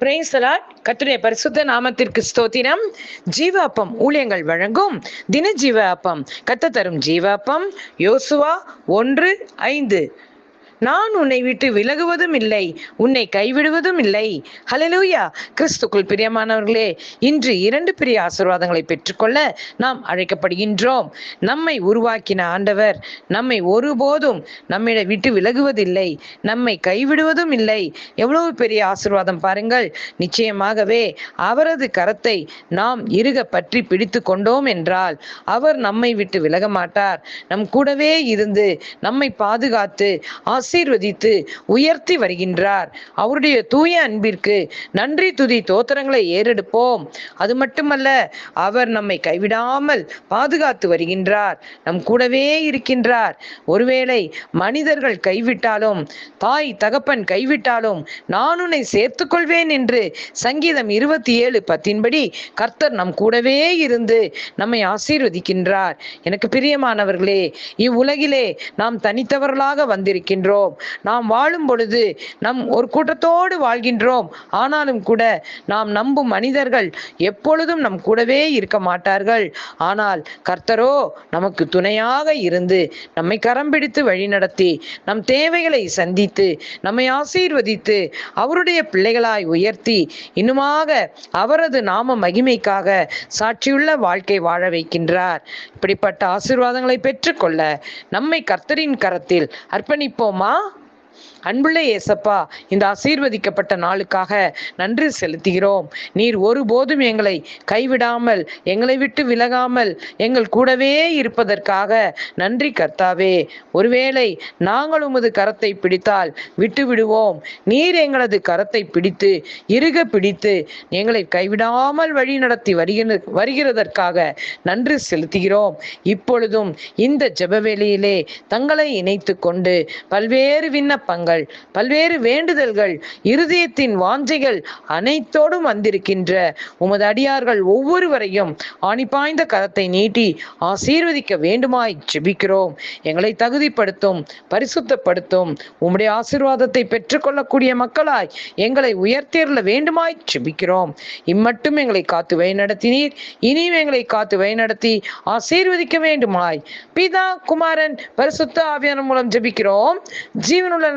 பிரேசலாட் கத்துடைய பரிசுத்த நாமத்திற்கு ஸ்தோத்திரம். ஜீவ அப்பம் ஊழியங்கள் வழங்கும் தின ஜீவ அப்பம் கத்த தரும் ஜீவ அப்பம் யோசுவா ஒன்று ஐந்து. நான் உன்னை விட்டு விலகுவதும் இல்லை. உன்னை கைவிடுவதும் இல்லை. ஹலலூயா கிறிஸ்துக்குள் பிரியமானவர்களே இன்று இரண்டு பெரிய ஆசீர்வாதங்களை பெற்றுக்கொள்ள நாம் அழைக்கப்படுகின்றோம். நம்மை உருவாக்கின ஆண்டவர் நம்மை ஒருபோதும் நம்மை விட்டு விலகுவதில்லை. நம்மை கைவிடுவதும் இல்லை. எவ்வளவு பெரிய ஆசீர்வாதம் பாருங்கள். நிச்சயமாகவே அவரது கரத்தை நாம் இருக பற்றி பிடித்து கொண்டோம் என்றால் அவர் நம்மை விட்டு விலக மாட்டார் நம் கூடவே இருந்து நம்மை பாதுகாத்து ஆசீர்வதித்து உயர்த்தி வருகின்றார். அவருடைய தூய அன்பிற்கு நன்றி துதி தோத்திரங்களை ஏறெடுப்போம். அது மட்டுமல்ல அவர் நம்மை கைவிடாமல் பாதுகாத்து வருகின்றார். நம் கூடவே இருக்கின்றார். ஒருவேளை மனிதர்கள் கைவிட்டாலும் தாய் தகப்பன் கைவிட்டாலும் நான் உன்னை சேர்த்துக்கொள்வேன் என்று சங்கீதம் இருபத்தி ஏழு பத்தின்படி கர்த்தர் நம் கூடவே இருந்து நம்மை ஆசீர்வதிக்கின்றார். எனக்கு பிரியமானவர்களே இவ்வுலகிலே நாம் தனித்தவர்களாக வந்திருக்கின்றோம். வாழ்கின்றோம். நாம் வாழும் பொழுது நம் ஒரு கூட்டத்தோடு வாழ்கின்றோம். ஆனாலும் கூட நாம் நம்பும் மனிதர்கள் எப்பொழுதும் நம் கூடவே இருக்க மாட்டார்கள். ஆனால் கர்த்தரோ நமக்கு துணையாக இருந்து நம்மை கரம் பிடித்து வழிநடத்தி நம் தேவைகளை சந்தித்து நம்மை ஆசீர்வதித்து அவருடைய பிள்ளைகளாய் உயர்த்தி இன்னுமாக அவரது நாம மகிமைக்காக சாட்சியுள்ள வாழ்க்கை வாழ வைக்கின்றார். இப்படிப்பட்ட ஆசீர்வாதங்களை பெற்றுக்கொள்ள நம்மை கர்த்தரின் கரத்தில் அர்ப்பணிப்போமா? 좋아? அன்புள்ள ஏசப்பா இந்த ஆசீர்வதிக்கப்பட்ட நாளுக்காக நன்றி செலுத்துகிறோம். நீர் ஒருபோதும் எங்களை கைவிடாமல் எங்களை விட்டு விலகாமல் எங்கள் கூடவே இருப்பதற்காக நன்றி கர்த்தாவே. ஒருவேளை நாங்கள் உமது கரத்தை பிடித்தால் விட்டு விடுவோம். நீர் எங்களது கரத்தை பிடித்து இறுக பிடித்து எங்களை கைவிடாமல் வழி நடத்தி வருகிற வருகிறதற்காக நன்றி செலுத்துகிறோம். இப்பொழுதும் இந்த ஜெபவேளையிலே தங்களை இணைத்து கொண்டு பல்வேறு விண்ணப்பங்கள் பல்வேறு வேண்டுதல்கள் இருதயத்தின் வாஞ்சைகள் அனைத்தோடும் வந்திருக்கின்ற உமது அடியார்கள் ஒவ்வொருவரையும் ஆணிப்பாய்ந்த கரத்தை நீட்டி ஆசீர்வதிக்க வேண்டுமாய் ஜெபிக்கிறோம். எங்களை தகுதிப்படுத்தும் பரிசுத்தப்படுத்தும் உம்முடைய ஆசீர்வாதத்தை பெற்றுக்கொள்ளக்கூடிய மக்களாய் எங்களை உயர்த்தேர்ல வேண்டுமாய் ஜெபிக்கிறோம். இம்மட்டும் எங்களை காத்து வழிநடத்தினீர். இனியும் எங்களை காத்து வழிநடத்தி ஆசீர்வதிக்க வேண்டுமாய். பிதா குமாரன் பரிசுத்த ஆவியான மூலம் ஜெபிக்கிறோம். ஜீவனுள்ள